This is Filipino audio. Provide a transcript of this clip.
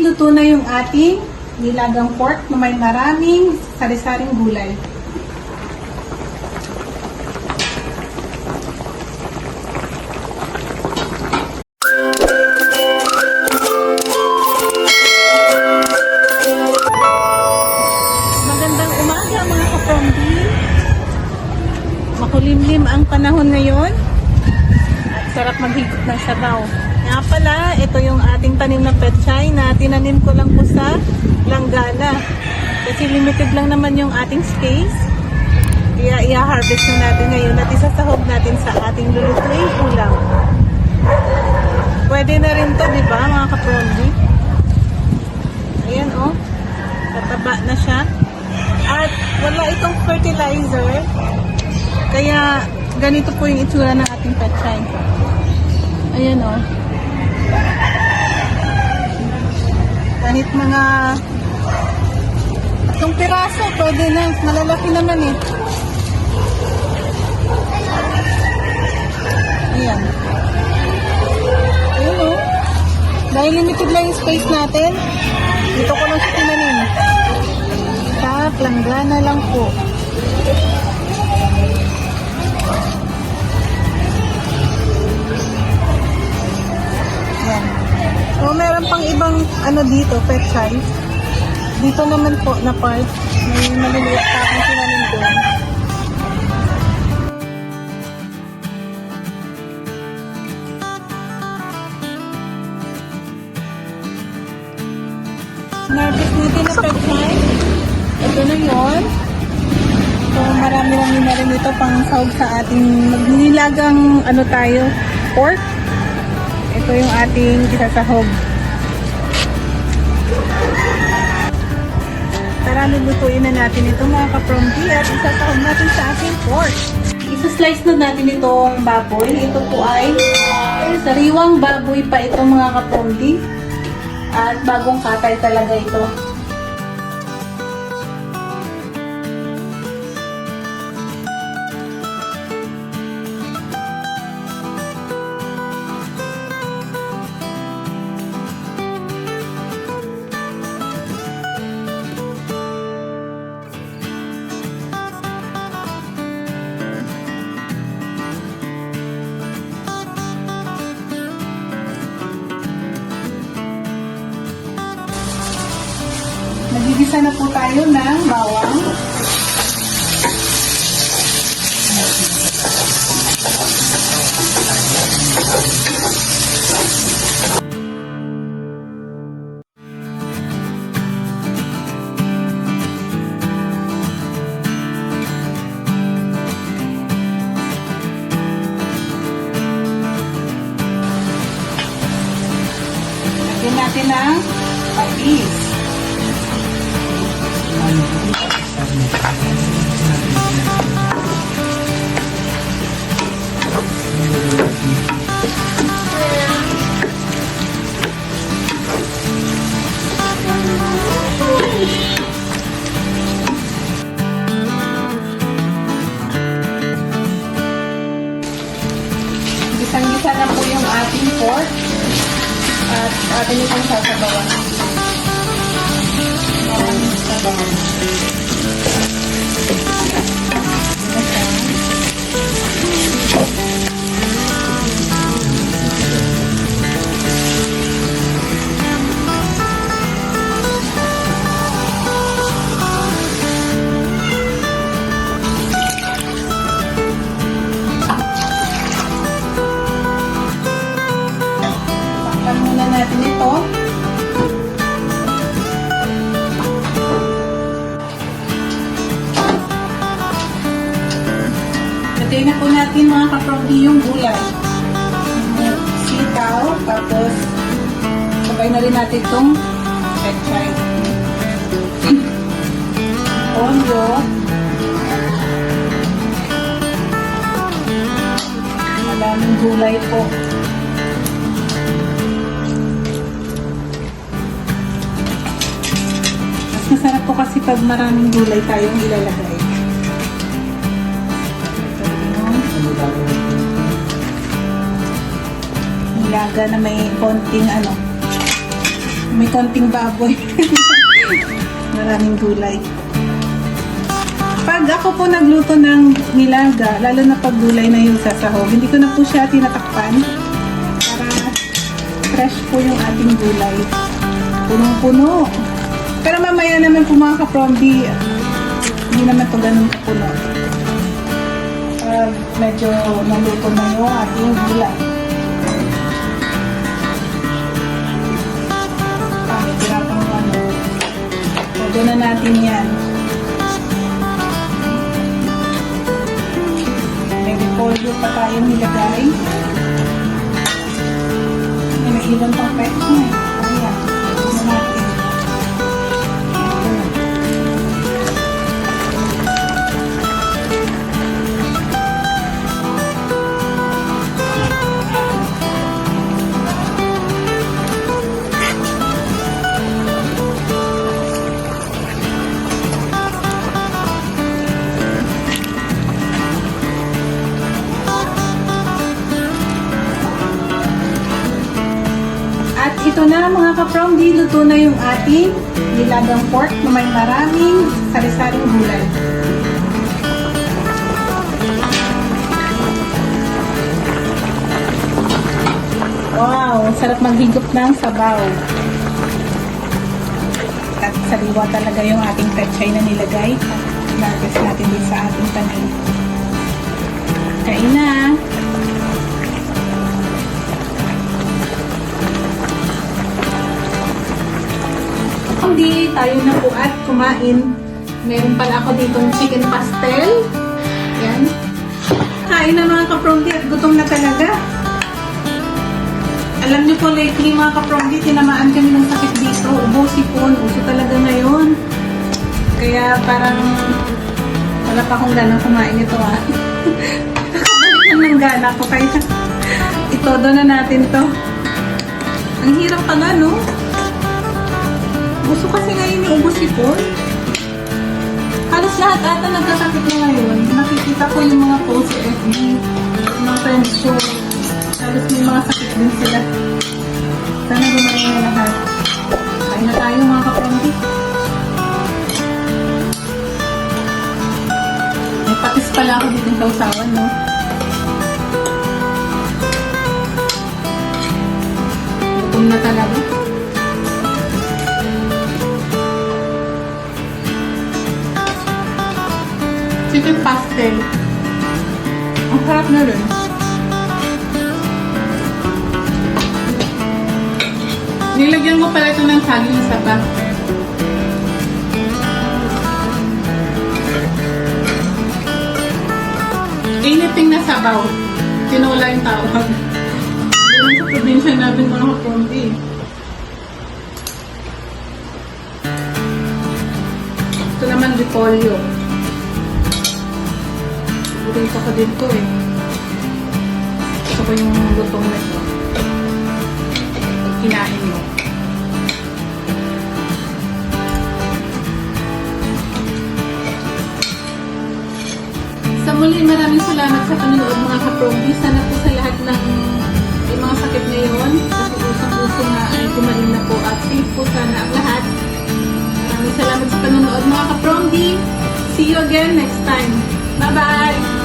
luto na yung ating nilagang pork na may maraming sari-saring gulay. Magandang umaga mga kaprombi. Makulimlim ang panahon ngayon. At sarap maghigop ng sabaw. Nga pala, ito yung ating tanim na petchay na tinanim ko lang po sa langgana. Kasi limited lang naman yung ating space. Kaya i-harvest na natin ngayon at isasahog natin sa ating lulutuin ulam. Pwede na rin to, di ba mga kaprombi? Ayan oh. Tataba na siya. At wala itong fertilizer. Kaya ganito po yung itsura ng ating petchay. Ayan o. Kahit mga itong piraso, pwede na. Malalaki naman eh. Ayan. Ayan o. Dahil limited lang yung space natin, dito ko lang siya tinanim. Sa planggana lang po. Ibang ano dito, pet size. Dito naman po na part, may maliliit pa akong tinanim doon. Nervous natin na pet size. Ito na yon. So, marami-rami na rin ito pang sahog sa ating magninilagang ano tayo, pork. Ito yung ating isasahog. Tara, lulutuin na natin ito mga kaprompi at isasahog natin sa ating pork. Isa-slice na natin itong baboy. Ito po ay sariwang baboy pa ito mga kaprompi. At bagong katay talaga ito. Tayo ng bawang. Lagyan natin ng patis. Gisang-gisa na po yung ating pork at atin itong sasabawan. Maraming sabawan. Muna natin ito. Lagay na po natin mga kaprobi yung gulay. Sitaw, tapos sabay na rin natin itong pechay. Pondo. Maraming gulay po. Pag maraming gulay tayong ilalagay. Nilaga na may konting ano, May konting baboy. Maraming gulay. Pag ako po nagluto ng nilaga, lalo na pag gulay na yung sasahog, hindi ko na po siya tinatakpan para fresh po yung ating gulay. Punong-puno. Pero mamaya naman po mga kaprombi, hindi naman to ganun kapuno. Pag medyo naluto na yung ating gulay. Pangit, tinapang ano. Na natin yan. Repolyo pa tayong nilagay. May nailan pang pwede na. Ito na mga kapromdi, luto na yung ating nilagang pork na may maraming sari-saring gulay. Wow, sarap maghigop ng sabaw. At sariwa talaga yung ating pechay na nilagay. Nagas natin din sa ating tanim. Kain na! Hindi, tayo na po at kumain. Meron pala ako ditong chicken pastel. Yan. Kain na mga kapromdi at gutom na talaga. Alam niyo po lately mga kapromdi, tinamaan kami ng sakit dito. Ubo, sipon, uso talaga ngayon. Kaya parang wala pa akong ganang kumain ito ah. Nakabalik lang ng gana ko kaya itodo na natin to. Ang hirap pala no? Gusto kasi ngayon yung ubos sipon. Halos lahat ata nagkasakit na ngayon. Nakikita ko yung mga posts sa FB, yung mga friends ko. Halos may mga sakit din sila. Sana gumaling na lahat. Kain na tayo mga kapampi. May patis pala ako dito sa usawan, no? Gutom na talaga. Chicken pastel. Ang sarap na rin. Nilagyan ko pala ito ng saging sa ba. Initing na sabaw. Tinola yung tawag. Yun sa probinsya natin mga kapunti. Ito naman repolyo. Paborito ko din to eh. Gusto ko yung lutong na ito. Kinain mo. Sa muli, maraming salamat sa panonood mga kaprombi. Sana po sa lahat ng may mga sakit ngayon, kasi usang-uso nga ay kumain na po at safe po sana ang lahat. Maraming salamat sa panonood mga kaprombi. See you again next time. Bye-bye!